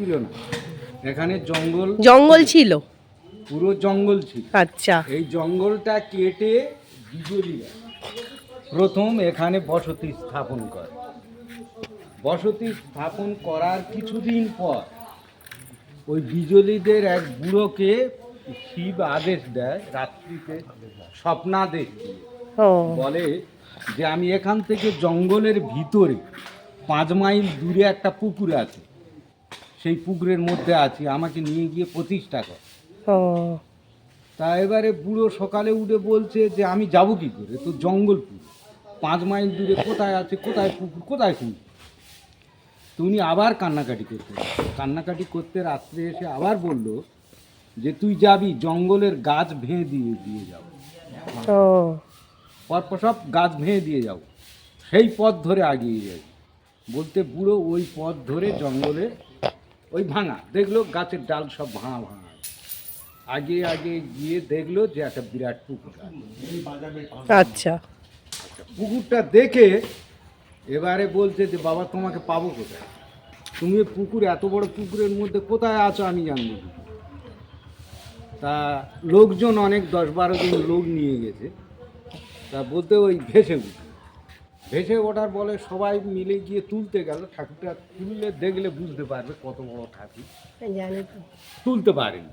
ছিল না। এখানে জঙ্গল জঙ্গল ছিল। পুরো জঙ্গল ছিল। আচ্ছা। এই জঙ্গলটা কেটে বিজলীরা প্রথম এখানে বসতি স্থাপন করে। বসতি স্থাপন করার কিছুদিন পর ওই বিজলীদের এক বুড়োকে শিব আদেশ দেয় রাত্রিতে স্বপ্নাদেশ দিয়ে। বলে যে আমি এখান থেকে জঙ্গলের ভিতরে পাঁচ মাইল দূরে একটা পুকুর আছে সেই পুকুরের মধ্যে আছি আমাকে নিয়ে গিয়ে প্রতিষ্ঠা কর। ও। তা এবারে বুড়ো সকালে উঠে বলছে যে আমি যাব কি করে? তো জঙ্গল পুরো পাঁচ মাইল দূরে কোথায় আছে কোথায় পুকুর কোথায় খুঁজ তো উনি আবার কান্নাকাটি করতে কান্নাকাটি করতে রাত্রে এসে আবার বলল যে তুই যাবি জঙ্গলের গাছ ভেঙে দিয়ে দিয়ে যাও ও। পরপর সব গাছ ভেঙে দিয়ে যাও সেই পথ ধরে আগিয়ে যাই। বলতে বুড়ো ওই পথ ধরে জঙ্গলে ওই ভাঙা দেখল গাছের ডাল সব ভাঙা ভাঙা। আগে আগে গিয়ে দেখল যে একটা বিরাট পুকুর আচ্ছা। পুকুরটা দেখে এবারে বলছে যে বাবা তোমাকে পাবো কোথায়? তুমি পুকুর এত বড় পুকুরের মধ্যে কোথায় আছো আমি জানব তা লোকজন অনেক দশ বারো জন লোক নিয়ে গেছে। তা বলতে ওই ভেসে উঠে ভেসে ওঠার বলে সবাই মিলে গিয়ে তুলতে গেল ঠাকুরটা তুললে দেখলে বুঝতে পারবে কত বড় ঠাকুর। তুলতে পারেনি।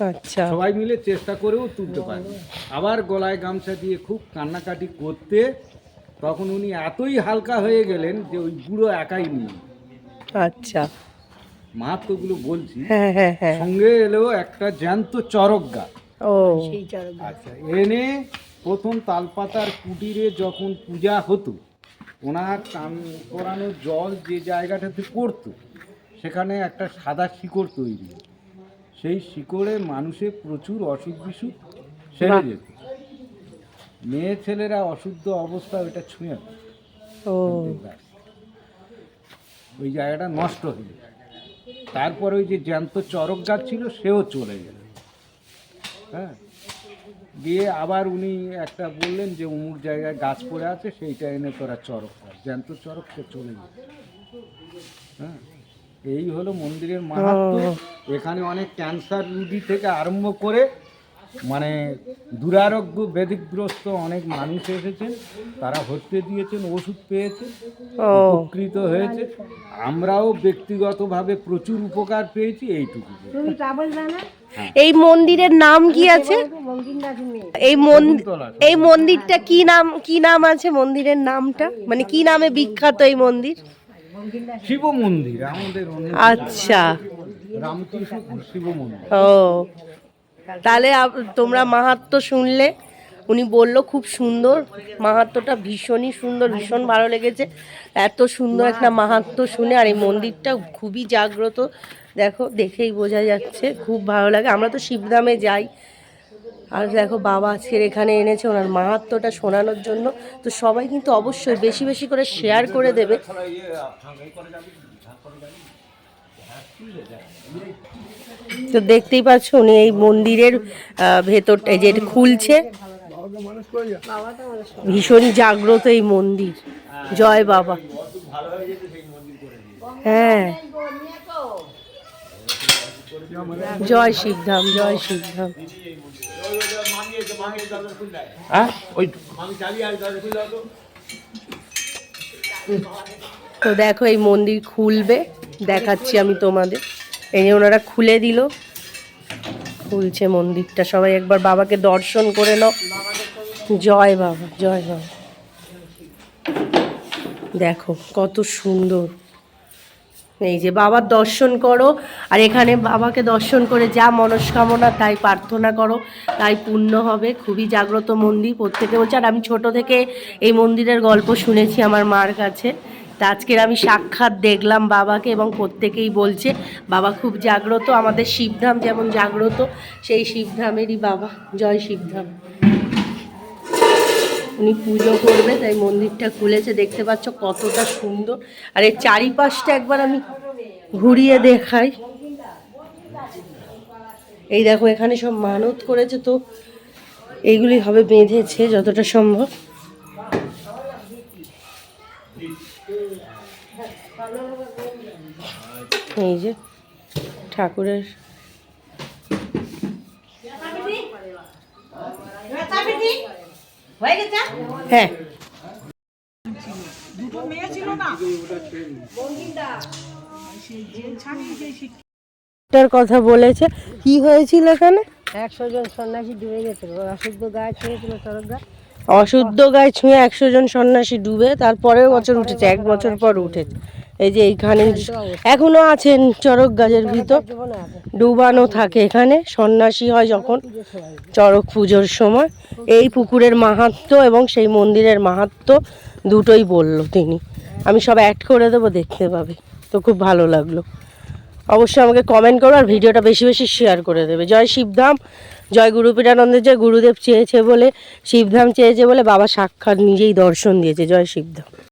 আচ্ছা। সবাই মিলে চেষ্টা করেও তুলতে পারেনি। আবার গলায় গামছা দিয়ে খুব কান্নাকাটি করতে তখন উনি এতই হালকা হয়ে গেলেন যে ওই বুড়ো একাই নিয়ে আচ্ছা। মাহাত্মগুলো বলছি। হ্যাঁ হ্যাঁ হ্যাঁ। সঙ্গে এলেও একটা জ্যান্ত চরক গাছ ও। আচ্ছা এনে প্রথম তালপাতার কুটিরে যখন পূজা হতো ওনার টান করানো জল যে জায়গাটাতে পড়তো সেখানে একটা সাদা শিকড় তৈরি। সেই শিকড়ে মানুষের প্রচুর অসুখ বিসুখ সেরে যেত। মেয়ে ছেলেরা অশুদ্ধ অবস্থা ওইটা ছুঁয়ে। ও। ওই জায়গাটা নষ্ট হয়ে যায় তারপর ওই যে জ্যান্ত চরক গাছ ছিল সেও চলে গেল। হ্যাঁ। দিয়ে আবার উনি একটা বললেন যে উমুক জায়গায় গাছ পড়ে আছে সেইটা এনে তোরা চরক কর। জ্যান্ত চরক সে চলে যায় হ্যাঁ। এই হলো মন্দিরের মাহাত্ম। এখানে অনেক ক্যান্সার রুগী থেকে আরম্ভ করে মানে দুরারোগ্য ব্যাধিগ্রস্ত অনেক মানুষ এসেছেন তারা হত্যে দিয়েছেন ওষুধ পেয়েছে ও। উপকৃত হয়েছে। আমরাও ব্যক্তিগতভাবে প্রচুর উপকার পেয়েছি এইটুকু। এই মন্দিরের নাম কি আছে? এই মন্দির এই মন্দিরটা কি নাম কি নাম আছে মন্দিরের নামটা? মানে কি নামে বিখ্যাত এই মন্দির? শিব মন্দির আমাদের আচ্ছা। রামকৃষ্ণপুর শিব মন্দির। ও। তাহলে তোমরা মাহাত্ম শুনলে। উনি বলল, খুব সুন্দর। মাহাত্মটা ভীষণই সুন্দর, ভীষণ ভালো লেগেছে। এত সুন্দর একটা মাহাত্ম শুনে আর এই মন্দিরটা খুবই জাগ্রত। দেখো, দেখেই বোঝা যাচ্ছে, খুব ভালো লাগে। আমরা তো শিবধামে যাই। আর দেখো, বাবা আজকের এখানে এনেছে ওনার মাহাত্মটা শোনানোর জন্য। তো সবাই কিন্তু অবশ্যই বেশি বেশি করে শেয়ার করে দেবে। তো দেখতেই পাচ্ছ উনি এই মন্দিরের আহ, ভেতরটা এই যে খুলছে। ভীষণ জাগ্রত এই মন্দির। জয় বাবা। হ্যাঁ। জয় শিবধাম জয় শিবধাম। হ্যাঁ? তো দেখো এই মন্দির খুলবে। দেখাচ্ছি আমি তোমাদের। এই যে ওনারা খুলে দিল। খুলছে মন্দিরটা। সবাই একবার বাবাকে দর্শন করে নাও। জয় বাবা জয় বাবা। দেখো, কত সুন্দর। এই যে বাবার দর্শন করো, আর এখানে বাবাকে দর্শন করে যা মনস্কামনা, তাই প্রার্থনা করো। তাই পূর্ণ হবে। খুবই জাগ্রত মন্দির। প্রত্যেকে বলছে, আর আমি ছোট থেকে এই মন্দিরের গল্প শুনেছি আমার মার কাছে। তা আজকের আমি সাক্ষাৎ দেখলাম বাবাকে এবং প্রত্যেকেই বলছে, বাবা খুব জাগ্রত, আমাদের শিবধাম যেমন জাগ্রত, সেই শিবধামেরই বাবা। জয় শিবধাম। উনি পুজো করবে, তাই মন্দিরটা খুলেছে। দেখতে পাচ্ছ কতটা সুন্দর। আর এর চারিপাশটা একবার আমি ঘুরিয়ে দেখাই। এই দেখো, এখানে সব মানত করেছে, তো এইগুলি হবে বেঁধেছে যতটা সম্ভব। এই যে ঠাকুরের হ্যাঁ। কথা বলেছে। কি হয়েছিল এখানে? একশো জন সন্ন্যাসী ডুবে গেছিল। অশুদ্ধ গায়ে হয়েছিল চরক গাছ অশুদ্ধ গায়ে ছুঁয়ে একশো জন সন্ন্যাসী ডুবে তারপরের বছর উঠেছে এক বছর পর উঠেছে। এই যে এইখানে এখনও আছেন চরক গাছের ভিতর। ডুবানো থাকে এখানে সন্ন্যাসী হয় যখন চড়ক পুজোর সময়। এই পুকুরের মাহাত্ম্য এবং সেই মন্দিরের মাহাত্ম্য দুটোই বলল তিনি। আমি সব অ্যাড করে দেবো দেখতে পাবে। তো খুব ভালো লাগল। অবশ্যই আমাকে কমেন্ট করো আর ভিডিওটা বেশি বেশি শেয়ার করে দেবে। জয় শিবধাম জয় গুরুপীঠানন্দের জয় গুরুদেব চেয়েছে বলে শিবধাম চেয়েছে বলে বাবা সাক্ষাৎ নিজেই দর্শন দিয়েছে। জয় শিবধাম।